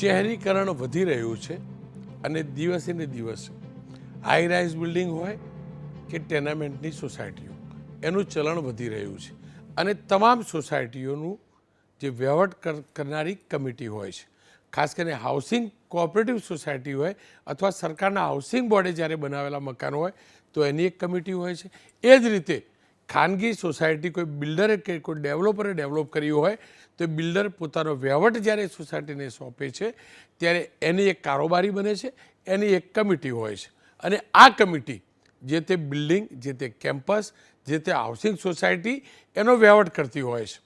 શહેરીકરણ વધી રહ્યું છે અને દિવસે ને દિવસે હાઈ બિલ્ડિંગ હોય કે ટેનામેન્ટની સોસાયટીઓ એનું ચલણ વધી રહ્યું છે. અને તમામ સોસાયટીઓનું જે વહીવટ કર- કરનારી કમિટી હોય છે, ખાસ કરીને હાઉસિંગ કોઓપરેટિવ સોસાયટી હોય અથવા સરકારના હાઉસિંગ બોર્ડે જ્યારે બનાવેલા મકાન હોય, તો એની એક કમિટી હોય છે. એ જ રીતે ખાનગી સોસાયટી કોઈ બિલ્ડરે કે કોઈ ડેવલપરે ડેવલપ કર્યું હોય, તો બિલ્ડર પોતાનો વહીવટ જ્યારે સોસાયટીને સોંપે છે, ત્યારે એની એક કારોબારી બને છે, એની એક કમિટી હોય છે. અને આ કમિટી, જે તે બિલ્ડિંગ, જે તે કેમ્પસ, જે તે હાઉસિંગ સોસાયટી, એનો વહીવટ કરતી હોય છે.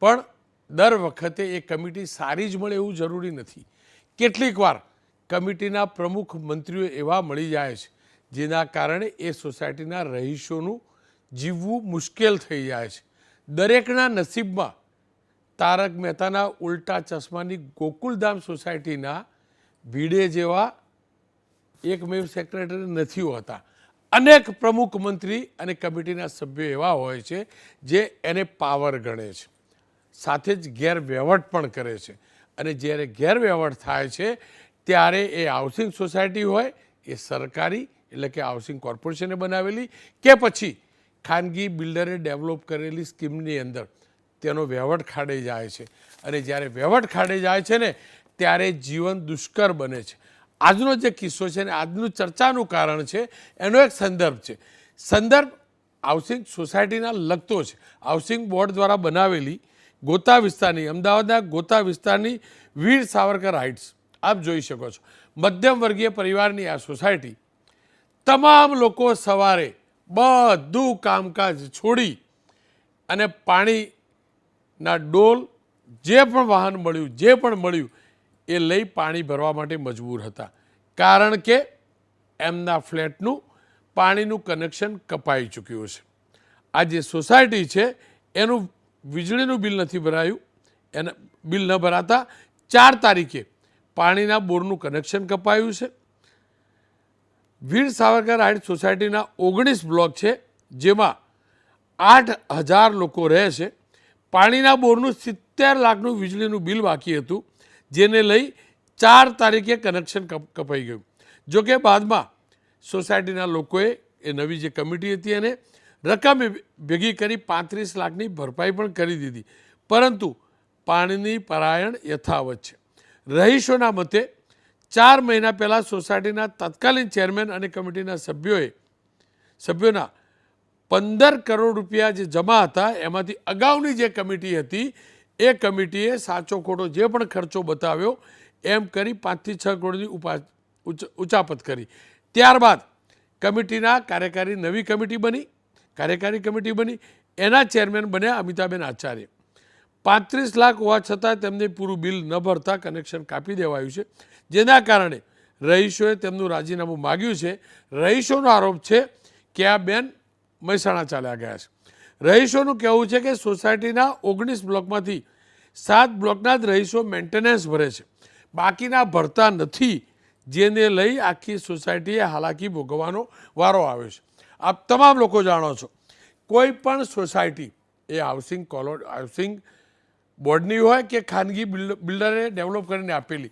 પણ દર વખતે એ કમિટી સારી જ મળે એવું જરૂરી નથી. કેટલીક વાર કમિટીના પ્રમુખ મંત્રીઓ એવા મળી જાય છે, જેના કારણે એ સોસાયટીના રહીશોનું જીવવું મુશ્કેલ થઈ જાય છે. દરેકના નસીબમાં તારક મહેતાના ઉલટા ચશ્માની ગોકુલધામ સોસાયટીના ભીડે જેવા એકમેવ સેક્રેટરી નથી હોતા. અનેક પ્રમુખ મંત્રી અને કમિટીના સભ્યો એવા હોય છે જે એને પાવર ગણે છે. સાથે જ ગેરવહીવટ પણ કરે છે. અને જ્યારે ગેરવહીવટ થાય છે, ત્યારે એ હાઉસિંગ સોસાયટી હોય, એ સરકારી, એટલે કે હાઉસિંગ કોર્પોરેશને બનાવેલી, કે પછી ખાનગી બિલ્ડરે ડેવલપ કરેલી સ્કીમની અંદર તેનો વહેવટ ખાડે જાય છે. અને જ્યારે વહેવટ ખાડે જાય છે ને, ત્યારે જીવન દુષ્કર બને છે. આજનો જે કિસ્સો છે ને, આજનું ચર્ચાનું કારણ છે, એનો એક સંદર્ભ છે. સંદર્ભ હાઉસિંગ સોસાયટીના લગતો છે. હાઉસિંગ બોર્ડ દ્વારા બનાવેલી ગોતા વિસ્તારની, અમદાવાદના ગોતા વિસ્તારની વીર સાવરકર હાઇટ્સ. આપ જોઈ શકો છો. મધ્યમ વર્ગીય પરિવારની આ સોસાયટી તમામ લોકો સવારે બધું કામકાજ છોડી અને પાણીના ડોલ જે પણ વાહન મળ્યું, જે પણ મળ્યું, એ લઈ પાણી ભરવા માટે મજબૂર હતા. કારણ કે એમના ફ્લેટનું પાણીનું કનેક્શન કપાઈ ચૂક્યું છે આ જે સોસાયટી છે, એનું વીજળીનું બિલ નથી ભરાયું. એના બિલ ન ભરાતા ચાર તારીખે પાણીના બોરનું કનેક્શન કપાયું છે. વીર સાવરકર આર્ટ સોસાયટીના ઓગણીસ બ્લોક છે, જેમાં આઠ હજાર લોકો રહે છે. પાણીના બોરનું સિત્તેર લાખનું વીજળીનું બિલ બાકી હતું, જેને લઈ ચાર તારીખે કનેક્શન કપ- કપાઈ ગયું. જો કે બાદમાં સોસાયટીના લોકોએ એ નવી જે કમિટી હતી એને રકમ ભેગી કરી પાંત્રીસ લાખની ભરપાઈ પણ કરી દીધી. પરંતુ પાણીની પરાયણ યથાવત છે. રહીશોના મતે ચાર મહિના પહેલાં સોસાયટીના તત્કાલીન ચેરમેન અને કમિટીના સભ્યોએ, સભ્યોના પંદર કરોડ રૂપિયા જે જમા હતા, એમાંથી અગાઉની જે કમિટી હતી, એ કમિટીએ સાચો ખોટો જે પણ ખર્ચો બતાવ્યો, એમ કરી પાંચથી છ કરોડની ઉપા ઉચાપત કરી. ત્યારબાદ કમિટીના કાર્યકારી નવી કમિટી બની, કાર્યકારી કમિટી બની, એના ચેરમેન બન્યા અમિતાબેન આચાર્ય. પાંત્રીસ લાખ હોવા છતાં તેમને પૂરું બિલ ન ભરતા કનેક્શન કાપી દેવાયું છે. જેના કારણે રહીશોએ તેમનું રાજીનામું માગ્યું છે. રહીશોનો આરોપ છે કે આ બેન મહેસાણા ચાલ્યા ગયા છે. રહીશોનું કહેવું છે કે સોસાયટીના ઓગણીસ બ્લોકમાંથી સાત બ્લોકના જ રહીશો મેન્ટેનન્સ ભરે છે. બાકીના ભરતા નથી, જેને લઈ આખી સોસાયટીએ હાલાકી ભોગવવાનો વારો આવ્યો છે. આપ તમામ લોકો જાણો છો, કોઈ પણ સોસાયટી એ હાઉસિંગ કોલો, હાઉસિંગ બોર્ડની હોય કે ખાનગી બિલ્ડ- બિલ્ડરે ડેવલપ કરીને આપેલી.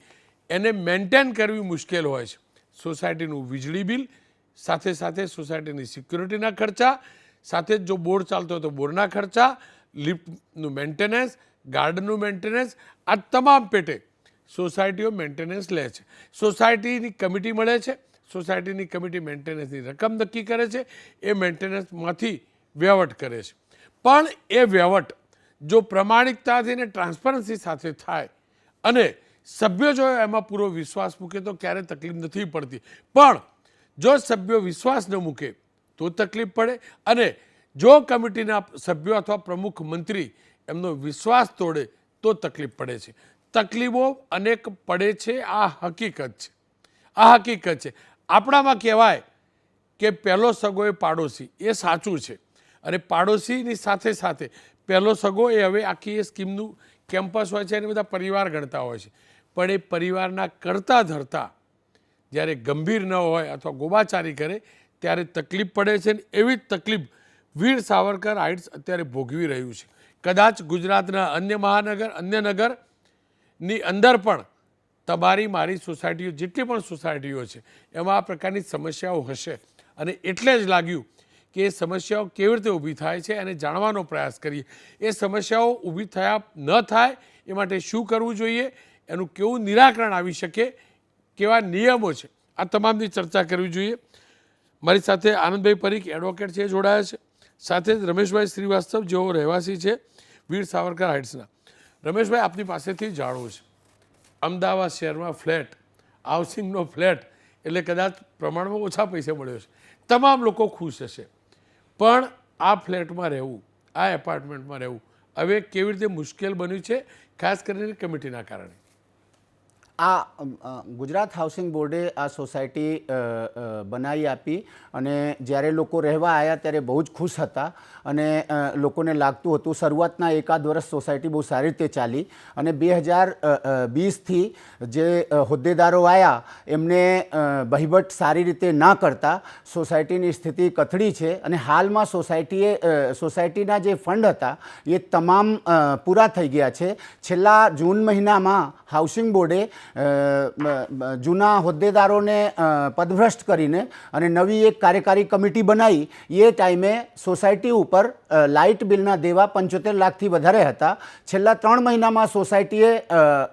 એને મેન્ટેન કરવી મુશ્કેલ હોય છે. સોસાયટીનું વીજળી બિલ, સાથે સાથે સોસાયટીની સિક્યુરિટીના ખર્ચા, સાથે જ જો બોર્ડ ચાલતો હોય તો બોર્ડના ખર્ચા, લિફ્ટનું મેન્ટેનન્સ, ગાર્ડનનું મેન્ટેનન્સ, આ તમામ પેટે સોસાયટીઓ મેન્ટેનન્સ લે છે. સોસાયટીની કમિટી મળે છે. સોસાયટીની કમિટી મેન્ટેનન્સની રકમ નક્કી કરે છે. એ મેન્ટેનન્સમાંથી વહેવટ કરે છે. પણ એ વહીવટ જો પ્રામાણિકતાથી અને ટ્રાન્સપરન્સી સાથે થાય અને સભ્યો જો એમાં પૂરો વિશ્વાસ મૂકે તો ક્યારે તકલીફ નથી પડતી. પણ જો સભ્યો વિશ્વાસ ન મૂકે તો તકલીફ પડે અને જો કમિટીના સભ્યો અથવા પ્રમુખ મંત્રી એમનો વિશ્વાસ તોડે તો તકલીફ પડે છે. તકલીફો અનેક પડે છે, આ હકીકત છે. આ હકીકત છે. આપણામાં કહેવાય કે પહેલો સગો એ પાડોશી, એ સાચું છે. અને પાડોશીની સાથે સાથે પહેલો સગો એ હવે આખી એ સ્કીમનું કેમ્પસ હોય છે, એને બધા પરિવાર ગણતા હોય છે. પણ એ પરિવારના કરતા ધરતા જ્યારે ગંભીર ન હોય અથવા ગોબાચારી કરે, ત્યારે તકલીફ પડે છે ને એવી જ તકલીફ વીર સાવરકર હાઇટ્સ અત્યારે ભોગવી રહ્યું છે. કદાચ ગુજરાતના અન્ય મહાનગર, અન્ય નગરની અંદર પણ તમારી, મારી સોસાયટીઓ, જેટલી પણ સોસાયટીઓ છે, એમાં આ પ્રકારની સમસ્યાઓ હશે. અને એટલે જ લાગ્યું કે સમસ્યાઓ કેવી રીતે ઊભી થાય છે અને જાણવાનો પ્રયાસ કરીએ. એ સમસ્યાઓ ઊભી થયા ન થાય એ માટે શું કરવું જોઈએ? એનું કેવું નિરાકરણ આવી શકે? કેવા નિયમો છે? આ તમામની ચર્ચા કરવી જોઈએ. મારી સાથે આનંદભાઈ પરીખ એડવોકેટ છે, જોડાયા છે. સાથે જ રમેશભાઈ શ્રીવાસ્તવ, જેઓ રહેવાસી છે, વીર સાવરકર હાઇટ્સના રમેશભાઈ, આપની પાસેથી જાણવું છે. અમદાવાદ શહેરમાં ફ્લેટ હાઉસિંગનો ફ્લેટ, એટલે કદાચ પ્રમાણમાં ઓછા પૈસે મળ્યો છે. તમામ લોકો ખુશ હશે. પણ આ ફ્લેટમાં રહેવું, આ એપાર્ટમેન્ટમાં રહેવું, હવે કેવી રીતે મુશ્કેલ બન્યું છે? ખાસ કરીને કમિટીના કારણે. આ ગુજરાત હાઉસિંગ બોર્ડે આ સોસાયટી બનાવી આપી અને જ્યારે લોકો રહેવા આવ્યા ત્યારે બહુ જ ખુશ હતા અને લોકોને લાગતું હતું. શરૂઆતના એકાદ વર્ષ સોસાયટી બહુ સારી રીતે ચાલી અને બે હજાર વીસથી જે હોદ્દેદારો આવ્યા એમને વહીવટ સારી રીતે ના કરતા. સોસાયટીની સ્થિતિ કથળી છે અને હાલમાં સોસાયટીએ સોસાયટીના જે ફંડ હતા એ તમામ પૂરા થઈ ગયા છે. છેલ્લા જૂન મહિનામાં હાઉસિંગ બોર્ડે જૂના હોદ્દેદારોને પદભ્રષ્ટ કરીને અને નવી એક કાર્યકારી કમિટી બનાવી, એ ટાઈમે સોસાયટી ઉપર લાઇટ બિલના દેવા પંચોતેર લાખથી વધારે હતા. છેલ્લા ત્રણ મહિનામાં સોસાયટીએ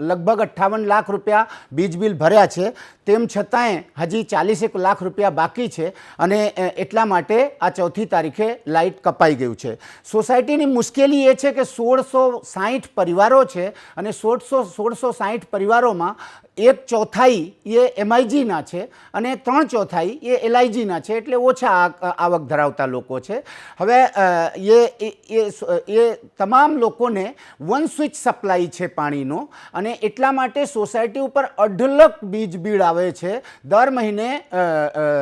લગભગ અઠ્ઠાવન લાખ રૂપિયા વીજ બિલ ભર્યા છે. તેમ છતાંય હજી ચાલીસેક લાખ રૂપિયા બાકી છે અને એટલા માટે આ ચોથી તારીખે લાઇટ કપાઈ ગયું છે. સોસાયટીની મુશ્કેલી એ છે કે સોળસો સાહીઠ પરિવારો છે અને સોળસો સોળસો સાહીઠ પરિવારોમાં એક ચોથાઈ એ એમઆઈજીના છે અને ત્રણ ચોથાઈ એ એલઆઈજીના છે એટલે ઓછા આવક ધરાવતા લોકો છે. હવે એ, એ- તમામ લોકોને વન સ્વિચ સપ્લાય છે પાણીનો અને એટલા માટે સોસાયટી ઉપર અઢળક બીજ બિલ આવે છે. દર મહિને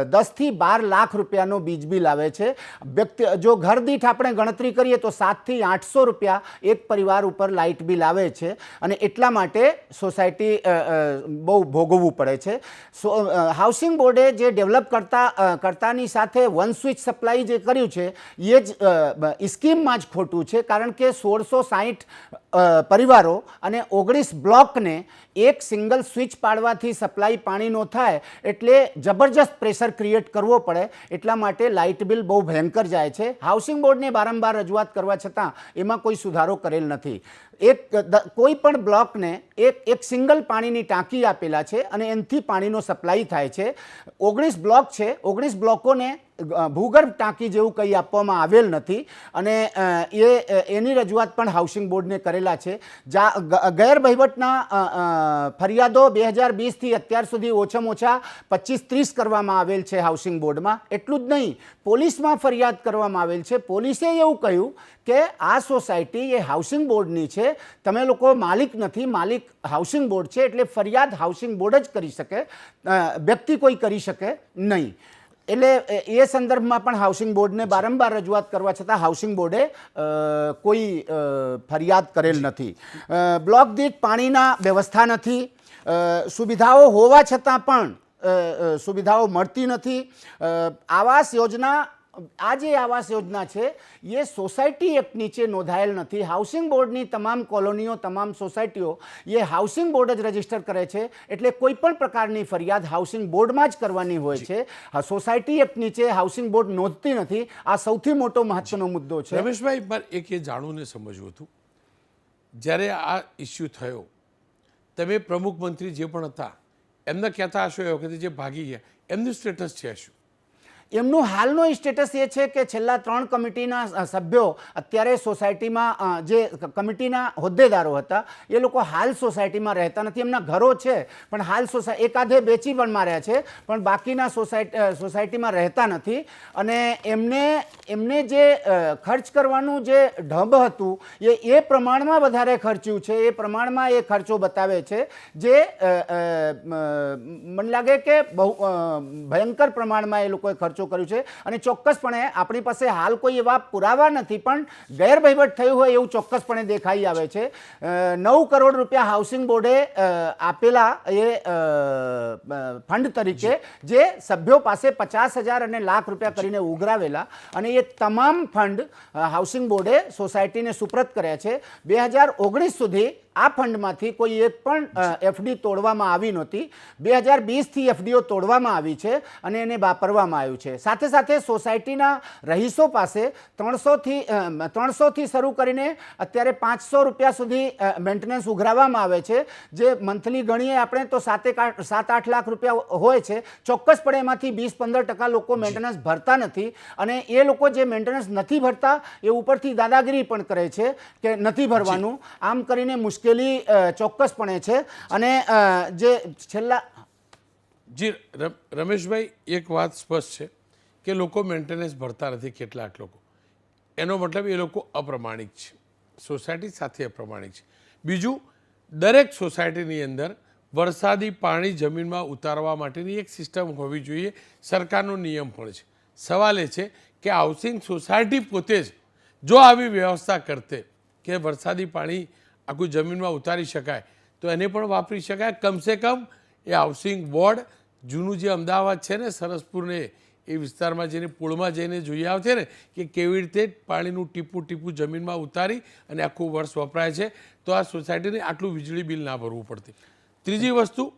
દસથી બાર લાખ રૂપિયાનો બીજ બિલ આવે છે. વ્યક્તિ, જો ઘર દીઠ આપણે ગણતરી કરીએ તો સાતથી આઠસો રૂપિયા એક પરિવાર ઉપર લાઇટ બિલ આવે છે અને એટલા માટે સોસાયટી બહુ ભોગવવું પડે છે. સો હાઉસિંગ બોર્ડે જે ડેવલપ કરતા કરતાની સાથે વન સ્વિચ સપ્લાય જે કર્યું છે, એ જ સ્કીમમાં જ ખોટું છે. કારણ કે સોળસો સાહીઠ પરિવારો અને ઓગણીસ બ્લોકને એક સિંગલ સ્વિચ પાડવાથી સપ્લાય પાણીનો થાય એટલે જબરજસ્ત પ્રેશર ક્રિએટ કરવો પડે. એટલા માટે લાઇટ બિલ બહુ ભયંકર જાય છે. હાઉસિંગ બોર્ડને વારંવાર રજૂઆત કરવા છતાં એમાં કોઈ સુધારો કરેલ નથી. એક કોઈ પણ બ્લોકને એક એક સિંગલ પાણીની ટાંકી આપેલા છે અને એનાથી પાણીનો સપ્લાય થાય છે. ઓગણીસ બ્લોક છે. ઓગણીસ બ્લોકોને ભૂગર્ભ ટાંકી જેવું કંઈ આપવામાં આવેલ નથી અને એ એની રજૂઆત પણ હાઉસિંગ બોર્ડને કરેલા છે. જા ગેરવહીવટના ફરિયાદો બે હજાર વીસથી અત્યાર સુધી ઓછામાં ઓછા પચીસ ત્રીસ કરવામાં આવેલ છે હાઉસિંગ બોર્ડમાં. એટલું જ નહીં, પોલીસમાં ફરિયાદ કરવામાં આવેલ છે. પોલીસે એવું કહ્યું કે આ સોસાયટી એ હાઉસિંગ બોર્ડની છે. તમે લોકો માલિક નથી, માલિક હાઉસિંગ બોર્ડ છે, એટલે ફરિયાદ હાઉસિંગ બોર્ડ જ કરી શકે વ્યક્તિ કોઈ કરી શકે નહીં. એટલે, એ સંદર્ભમાં પણ હાઉસિંગ બોર્ડને બારંબાર રજૂઆત કરવા છતાં હાઉસિંગ બોર્ડે કોઈ ફરિયાદ કરેલ નથી. બ્લોક દીઠ પાણીના વ્યવસ્થા નથી. સુવિધાઓ હોવા છતાં પણ સુવિધાઓ મળતી નથી. આવાસ યોજના આ જે આવાસ યોજના છે એ સોસાયટી એક્ટ નીચે નોંધાયેલ નથી. હાઉસિંગ બોર્ડની તમામ કોલોનીઓ તમામ સોસાયટીઓ એ હાઉસિંગ બોર્ડ જ રજિસ્ટર કરે છે. એટલે કોઈ પણ પ્રકારની ફરિયાદ હાઉસિંગ બોર્ડમાં જ કરવાની હોય છે. સોસાયટી એક્ટ નીચે હાઉસિંગ બોર્ડ નોંધતી નથી. આ સૌથી મોટો મહત્વનો મુદ્દો છે. રમેશભાઈ મારે એક એ જાણવું ને સમજવું હતું. જ્યારે આ ઇસ્યુ થયો તમે પ્રમુખ મંત્રી જે પણ હતા એમને કહેતા હશો એ વખતે જે ભાગી ગયા. એમનું સ્ટેટસ છે શું? એમનું હાલનો સ્ટેટસ એ છે કે છેલ્લા ત્રણ કમિટીના સભ્યો અત્યારે સોસાયટીમાં જે કમિટીના હોદ્દેદારો હતા, એ લોકો હાલ સોસાયટીમાં રહેતા નથી. એમના ઘરો છે, પણ હાલ સોસાય એકાદે બેચી પણ માર્યા છે, પણ બાકીના સોસાયટી સોસાયટીમાં રહેતા નથી. અને એમને એમને જે ખર્ચ કરવાનું જે ઢબ હતું, એ એ પ્રમાણમાં વધારે ખર્ચ્યું છે. એ પ્રમાણમાં એ ખર્ચો બતાવે છે, જે મને લાગે કે બહુ ભયંકર પ્રમાણમાં એ લોકોએ ખર્ચો કર્યો છે અને ચોક્કસપણે આપણી પાસે હાલ કોઈ એવા પુરાવા નથી પણ ગેરવહીવટ થયું હોય એવું ચોક્કસપણે દેખાઈ આવે છે. નવ કરોડ રૂપિયા હાઉસિંગ બોર્ડે આપેલા એ ફંડ તરીકે જે. સભ્યો પાસે પચાસ હજાર અને લાખ રૂપિયા કરીને ઉઘરાવેલા અને એ તમામ ફંડ હાઉસિંગ બોર્ડે સોસાયટીને સુપ્રત કર્યા છે. બે હજાર ઓગણીસ સુધી આ ફંડમાંથી કોઈ એક પણ એફડી તોડવામાં આવી નહોતી. બે હજાર વીસથી એફડીઓ તોડવામાં આવી છે અને એને વાપરવામાં આવ્યું છે. સાથે સાથે સોસાયટીના રહીશો પાસે ત્રણસોથી ત્રણસોથી શરૂ કરીને અત્યારે પાંચસો રૂપિયા સુધી મેન્ટેનન્સ ઉઘરાવવામાં આવે છે. જે મંથલી ગણીએ આપણે તો સાતેક સાત આઠ લાખ રૂપિયા હોય છે. ચોક્કસપણે એમાંથી વીસ પંદર ટકા લોકો મેન્ટેનન્સ ભરતા નથી અને એ લોકો જે મેન્ટેનન્સ નથી ભરતા એ ઉપરથી દાદાગીરી પણ કરે છે કે નથી ભરવાનું. આમ કરીને મુશ્કેલી અ, ચોક્કસપણે છે. અને જે છેલ્લા જી રમ- રમેશભાઈ એક વાત સ્પષ્ટ છે કે લોકો મેન્ટેનન્સ ભરતા નથી કેટલાક લોકો. એનો મતલબ એ લોકો અપ્રમાણિક છે. સોસાયટી સાથે અપ્રમાણિક છે. બીજું દરેક સોસાયટીની અંદર વરસાદી પાણી જમીનમાં ઉતારવા માટેની એક સિસ્ટમ હોવી જોઈએ. સરકારનો નિયમ પણ છે. સવાલ એ છે કે હાઉસિંગ સોસાયટી પોતે જ જો આવી વ્યવસ્થા કરતે કે વરસાદી પાણી આખું જમીનમાં ઉતારી શકાય. તો એને પણ વાપરી શકાય. કમસે કમ એ હાઉસિંગ બોર્ડ જૂનું જે અમદાવાદ છે ને, સરસપુરને, એ વિસ્તારમાં જઈને, પુળમાં જઈને જોઈ આવશે ને કે કેવી રીતે પાણીનું ટીપું ટીપું જમીનમાં ઉતારી અને આખું વર્ષ વપરાય છે. તો આ સોસાયટીને આટલું વીજળી બિલ ના ભરવું પડતી. ત્રીજી વસ્તુ,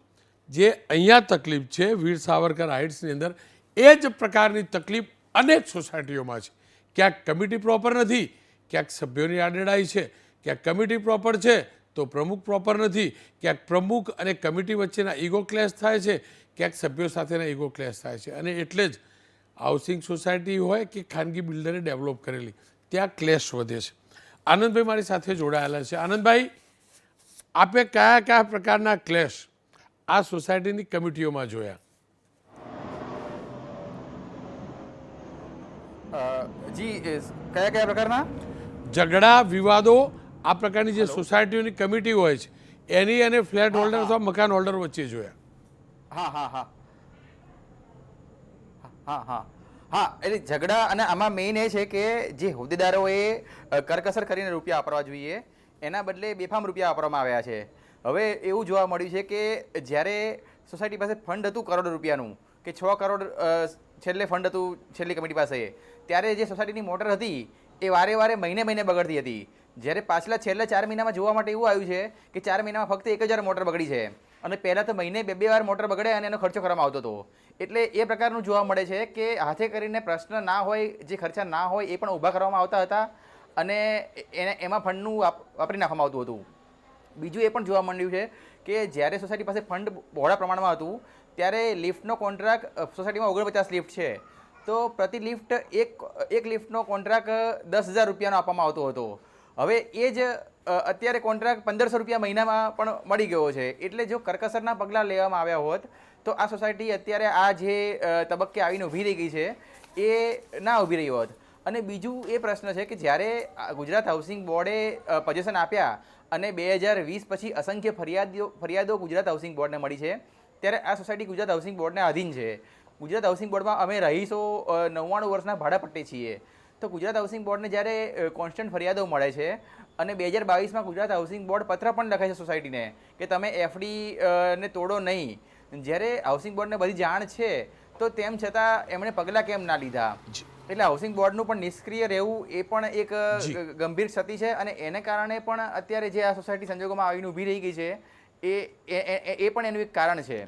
જે અહીંયા તકલીફ છે, વીર સાવરકર હાઇટ્સની અંદર, એ જ પ્રકારની તકલીફ અનેક સોસાયટીઓમાં છે. ક્યાંક કમિટી પ્રોપર નથી, ક્યાંક સભ્યોની આડેડાઈ છે. ક્યાંક કમિટી પ્રોપર છે તો પ્રમુખ પ્રોપર નથી. ક્યાંક પ્રમુખ અને કમિટી વચ્ચેના ઈગો ક્લેશ થાય છે ક્યાંક સભ્યો સાથેના ઈગો ક્લેશ થાય છે. અને એટલે જ હાઉસિંગ સોસાયટી હોય કે ખાનગી બિલ્ડરે ડેવલપ કરેલી ત્યાં ક્લેશ વધે છે. આનંદભાઈ મારી સાથે જોડાયેલા છે. આનંદભાઈ આપે કયા કયા પ્રકારના ક્લેશ આ સોસાયટીની કમિટીઓમાં જોયા? જી એ કયા કયા પ્રકારના? ઝઘડા વિવાદો આ પ્રકારની જે સોસાયટીઓની કમિટી હોય છે એની અને ફ્લેટ હોલ્ડર અથવા મકાન હોલ્ડર વચ્ચે જોયા. હા હા હા. હા હા હા. એટલે ઝઘડા અને આમાં મેઇન એ છે કે જે હોદ્દેદારોએ કરકસર કરીને રૂપિયા વાપરવા જોઈએ એના બદલે બેફામ રૂપિયા વાપરવામાં આવ્યા છે. હવે એવું જોવા મળ્યું છે કે જ્યારે સોસાયટી પાસે ફંડ હતું કરોડ રૂપિયાનું કે છ કરોડ છેલ્લે ફંડ હતું છેલ્લી કમિટી પાસે ત્યારે જે સોસાયટીની મોટર હતી એ વારે વારે મહિને મહિને બગડતી હતી. જ્યારે પાછલા છેલ્લા ચાર મહિનામાં જોવા માટે એવું આવ્યું છે કે ચાર મહિનામાં ફક્ત એક હજાર મોટર બગડી છે. અને પહેલાં તો મહિને બે બે વાર મોટર બગડે અને એનો ખર્ચો કરવામાં આવતો હતો. એટલે એ પ્રકારનું જોવા મળે છે કે હાથે કરીને પ્રશ્ન ના હોય, જે ખર્ચા ના હોય એ પણ ઊભા કરવામાં આવતા હતા અને એને એમાં ફંડનું વાપરી નાખવામાં આવતું હતું. બીજું એ પણ જોવા મળ્યું છે કે જ્યારે સોસાયટી પાસે ફંડ બહોળા પ્રમાણમાં હતું, ત્યારે લિફ્ટનો કોન્ટ્રાક્ટ સોસાયટીમાં ઓગણપચાસ લિફ્ટ છે. તો પ્રતિ લિફ્ટ એક એક લિફ્ટનો કોન્ટ્રાક્ટ દસ હજાર રૂપિયાનો આપવામાં આવતો હતો. હવે એ જ અત્યારે કોન્ટ્રાક્ટ પંદરસો રૂપિયા મહિનામાં પણ મળી ગયો છે. એટલે જો કરકસરના પગલાં લેવામાં આવ્યા હોત, તો આ સોસાયટી અત્યારે આ જે તબક્કે આવીને ઊભી રહી ગઈ છે, એ ના ઊભી રહી હોત. અને બીજું એ પ્રશ્ન છે કે જ્યારે ગુજરાત હાઉસિંગ બોર્ડે પજેશન આપ્યા અને બે હજાર વીસ પછી અસંખ્ય ફરિયાદો ફરિયાદો ગુજરાત હાઉસિંગ બોર્ડને મળી છે, ત્યારે આ સોસાયટી ગુજરાત હાઉસિંગ બોર્ડને આધીન છે. ગુજરાત હાઉસિંગ બોર્ડમાં અમે રહીશો નવ્વાણું વર્ષના ભાડાપટ્ટે છીએ. તો ગુજરાત હાઉસિંગ બોર્ડને જ્યારે કોન્સ્ટન્ટ ફરિયાદો મળે છે અને બે હજાર બાવીસમાં ગુજરાત હાઉસિંગ બોર્ડ પત્ર પણ લખે છે સોસાયટીને કે તમે એફડી ને તોડો નહીં. જ્યારે હાઉસિંગ બોર્ડને બધી જાણ છે તો તેમ છતાં એમણે પગલાં કેમ ના લીધા? એટલે હાઉસિંગ બોર્ડનું પણ નિષ્ક્રિય રહેવું એ પણ એક ગંભીર ક્ષતિ છે અને એને કારણે પણ અત્યારે જે આ સોસાયટી સંજોગોમાં આવીને ઊભી રહી ગઈ છે એ એ પણ એનું એક કારણ છે.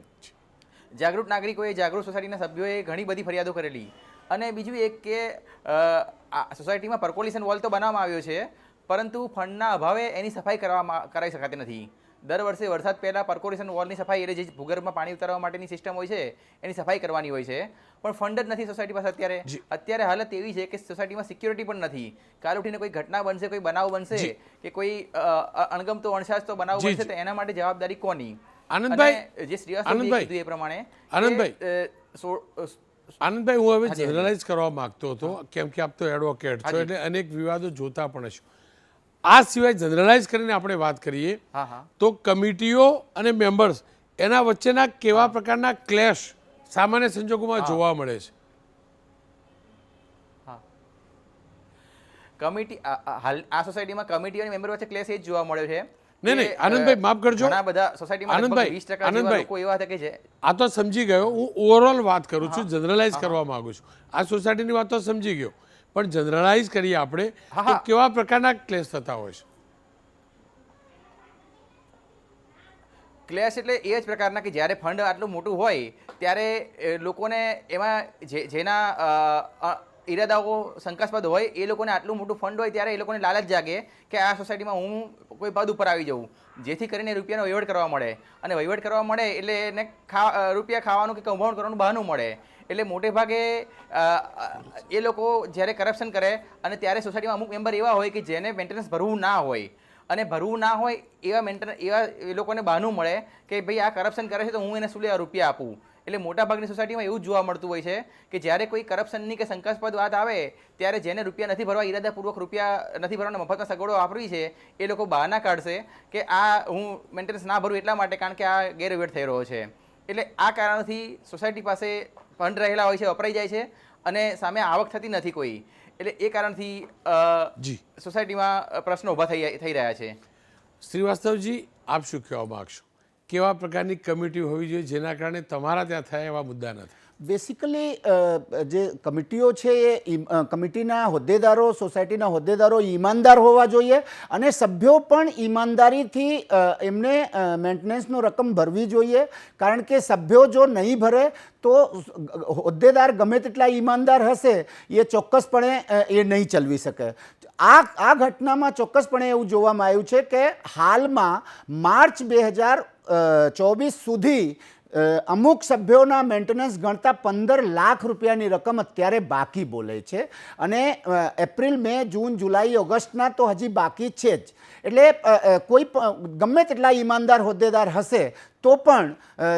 જાગૃત નાગરિકોએ જાગૃત સોસાયટીના સભ્યોએ ઘણી બધી ફરિયાદો કરેલી. અને બીજું એક કે સોસાયટીમાં પર્કોલિશન વોલ તો બનાવવામાં આવ્યો છે પરંતુ ફંડના અભાવે એની સફાઈ કરવામાં કરાવી શકાતી નથી. દર વર્ષે વરસાદ પહેલાં પર્કોલેશન વોલની સફાઈ એટલે જે ભૂગર્ભમાં પાણી ઉતારવા માટેની સિસ્ટમ હોય છે એની સફાઈ કરવાની હોય છે. પણ ફંડ જ નથી સોસાયટી પાસે અત્યારે. અત્યારે હાલત એવી છે કે સોસાયટીમાં સિક્યોરિટી પણ નથી. કાલ ઉઠીને કોઈ ઘટના બનશે કોઈ બનાવ બનશે કે કોઈ અણગમતો અણસાસ તો બનાવ બનશે તો એના માટે જવાબદારી કોની? આનંદભાઈ, જે શ્રીવાસ્તવ એ પ્રમાણે આનંદભાઈ. આનંદભાઈ હું હવે. જનરલાઇઝ કરવા માગતો હતો. કેમ કે આપ તો એડવોકેટ છો એટલે અનેક વિવાદો જોતા પણ છો આ સિવાય જનરલાઇઝ કરીને આપણે વાત કરીએ હા હા. તો કમિટીઓ અને મેમ્બર્સ એના વચ્ચેના કેવા પ્રકારના ક્લેશ સામાન્ય સંજોગોમાં જોવા મળે છે? કમિટી હાલ આ સોસાયટીમાં કમિટી અને મેમ્બર વચ્ચે ક્લેશ એ જ જોવા મળ્યો છે. નહીં, નહીં, આનંદભાઈ, માફ કરજો. ઘણા બધા સોસાયટીમાં આનંદભાઈ, આનંદભાઈ. લોકો એવા હતા કે આ તો સમજી ગયો. હું ઓવરઓલ વાત કરું છું જનરલાઇઝ કરવા માંગુ છું. આ સોસાયટીની વાત તો સમજી ગયો. પણ જનરલાઇઝ કરીએ આપણે તો કેવા પ્રકારના ક્લેશ થતા હોય છે? ક્લેશ એટલે એ જ પ્રકારના કે જ્યારે ફંડ આટલું મોટું હોય ત્યારે લોકોને એમાં જેના ઈરાદાઓ શંકાસ્પદ હોય, એ લોકોને આટલું મોટું ફંડ હોય ત્યારે એ લોકોને લાલચ જાગે કે આ સોસાયટીમાં હું કોઈ પદ ઉપર આવી જાઉં જેથી કરીને રૂપિયાનો વહીવટ કરવા મળે. અને વહીવટ કરવા મળે એટલે એને ખા રૂપિયા ખાવાનું કે કમ્પાઉન્ડ કરવાનું બહાનું મળે. એટલે મોટે ભાગે એ લોકો જ્યારે કરપ્શન કરે અને ત્યારે સોસાયટીમાં અમુક મેમ્બર એવા હોય કે જેને મેન્ટેનન્સ ભરવું ના હોય. અને ભરવું ના હોય એવા મેન્ટેન એવા એ લોકોને બહાનું મળે કે ભાઈ આ કરપ્શન કરે છે તો હું એને શું લેવા રૂપિયા આપું. એટલે મોટાભાગની સોસાયટીમાં એવું જોવા મળતું હોય છે કે જ્યારે કોઈ કરપ્શનની કે શંકાસ્પદ વાત આવે ત્યારે જેને રૂપિયા નથી ભરવા ઈરાદાપૂર્વક રૂપિયા નથી ભરવાના મફતમાં સગવડો વાપરવી છે એ લોકો બહાના કાઢશે કે આ હું મેન્ટેનન્સ ના ભરું એટલા માટે કારણ કે આ ગેરવેટ થઈ રહ્યો છે. એટલે આ કારણથી સોસાયટી પાસે ફંડ રહેલા હોય છે વપરાઈ જાય છે અને સામે આવક થતી નથી કોઈ. એટલે એ કારણથી જી. સોસાયટીમાં પ્રશ્નો ઊભા થઈ થઈ રહ્યા છે. શ્રીવાસ્તવજી આપ શું કહેવા માગશો? કેવા પ્રકારની કમિટી હોવી જોઈએ જેના કારણે તમારા ત્યાં થાય એવા મુદ્દા નથી બેસિકલી જે કમિટીઓ છે એ કમિટીના હોદ્દેદારો, સોસાયટીના હોદ્દેદારો ઈમાનદાર હોવા જોઈએ અને સભ્યો પણ ઈમાનદારીથી એમને મેન્ટેનન્સનો રકમ ભરવી જોઈએ. કારણ કે સભ્યો જો નહીં ભરે, તો હોદ્દેદાર ગમે તેટલા ઈમાનદાર હશે, એ ચોક્કસપણે એ નહીં ચલવી શકે. આ આ ઘટનામાં ચોક્કસપણે એવું જોવામાં આવ્યું છે કે હાલમાં માર્ચ બે હજાર ચોવીસ સુધી અમુક સભ્યોના મેન્ટેનન્સ ગણતા પંદર લાખ રૂપિયાની રકમ અત્યારે બાકી બોલે છે. અને એપ્રિલ, મે, જૂન, જુલાઈ, ઓગસ્ટના તો હજી બાકી છે જ. એટલે કોઈ ગમે તેટલા ઈમાનદાર હોદ્દેદાર હશે તો પણ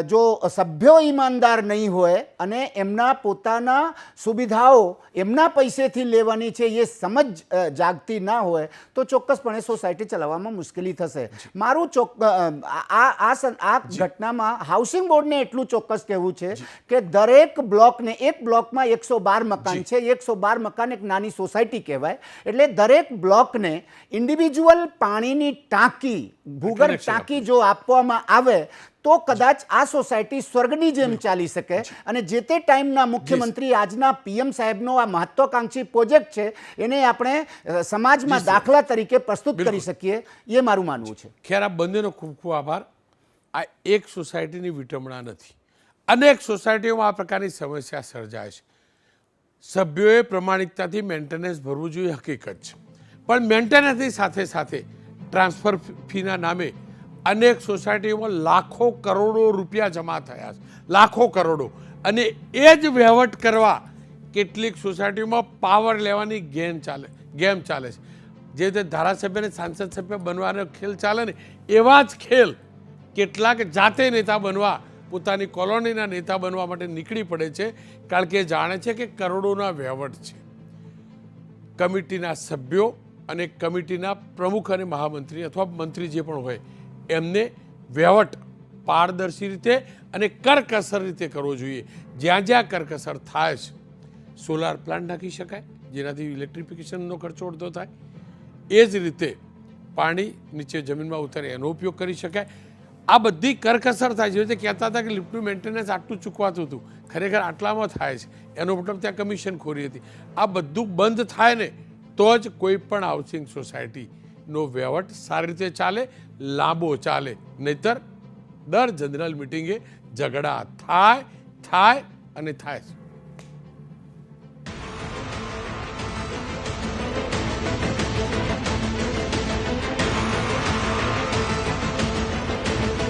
જો સભ્યો ઈમાનદાર નહીં હોય અને એમના પોતાના સુવિધાઓ એમના પૈસેથી લેવાની છે એ સમજ જાગતી ના હોય તો ચોક્કસપણે સોસાયટી ચલાવવામાં મુશ્કેલી થશે. મારું ચોક આ આ આ ઘટનામાં હાઉસિંગ બોર્ડને એટલું ચોક્કસ કહેવું છે કે દરેક બ્લોકને એક બ્લોકમાં એકસો બાર મકાન છે એકસો બાર મકાન એક નાની સોસાયટી કહેવાય. એટલે દરેક બ્લોકને ઇન્ડિવિજ્યુઅલ પાણીની ટાંકી ભૂગર્ભ ટાંકી જો આપવામાં આવે તો કદાચ આ સોસાયટી સ્વર્ગની જેમ ચાલી શકે અને જે તે ટાઈમના મુખ્યમંત્રી આજના પીએમ સાહેબનો આ મહત્વાકાંક્ષી પ્રોજેક્ટ છે એને આપણે સમાજમાં દાખલા તરીકે પ્રસ્તુત કરી શકીએ એ મારું માનવું છે. ખેર આ બંનેનો ખૂબ ખૂબ આભાર. આ એક સોસાયટીની વિટંબણા નથી. અનેક સોસાયટીઓમાં આ પ્રકારની સમસ્યા સર્જાય છે. સભ્યોએ પ્રમાણિકતાથી મેન્ટેનન્સ ભરવું જોઈએ હકીકત છે. પણ મેન્ટેનન્સની સાથે સાથે ટ્રાન્સફર ફીના નામે અનેક સોસાયટીઓમાં લાખો કરોડો રૂપિયા જમા થયા છે. લાખો કરોડો. અને એ જ વહીવટ કરવા કેટલીક સોસાયટીઓમાં પાવર લેવાની ગેમ ચાલે ગેમ ચાલે છે. જે રીતે ધારાસભ્ય અને સાંસદ સભ્ય બનવાનો ખેલ ચાલે ને, એવા જ ખેલ કેટલાક જાતે નેતા બનવા, પોતાની કોલોનીના નેતા બનવા માટે નીકળી પડે છે, કારણ કે જાણે છે કે કરોડોના વહીવટ છે. કમિટીના સભ્યો અને કમિટીના પ્રમુખ અને મહામંત્રી અથવા મંત્રી જે પણ હોય. એમને વહેવટ પારદર્શી રીતે અને કરકસર રીતે કરવો જોઈએ. જ્યાં જ્યાં કરકસર થાય છે સોલાર પ્લાન્ટ નાખી શકાય, જેનાથી ઇલેક્ટ્રિફિકેશનનો ખર્ચો અડધો થાય. એ જ રીતે પાણી નીચે જમીનમાં ઉતરે, એનો ઉપયોગ કરી શકાય. આ બધી કરકસર થાય છે. જે કહેતા હતા કે લિફ્ટનું મેન્ટેનન્સ આટલું ચૂકવાતું હતું. ખરેખર આટલામાં થાય છે. એનો મતલબ ત્યાં કમિશન ખોરી હતી. આ બધું બંધ થાય ને, તો જ કોઈ પણ હાઉસિંગ સોસાયટીનો વહીવટ સારી રીતે ચાલે, લાંબો ચાલે. નહીતર દર જનરલ મિટિંગે ઝઘડા થાય થાય અને થાય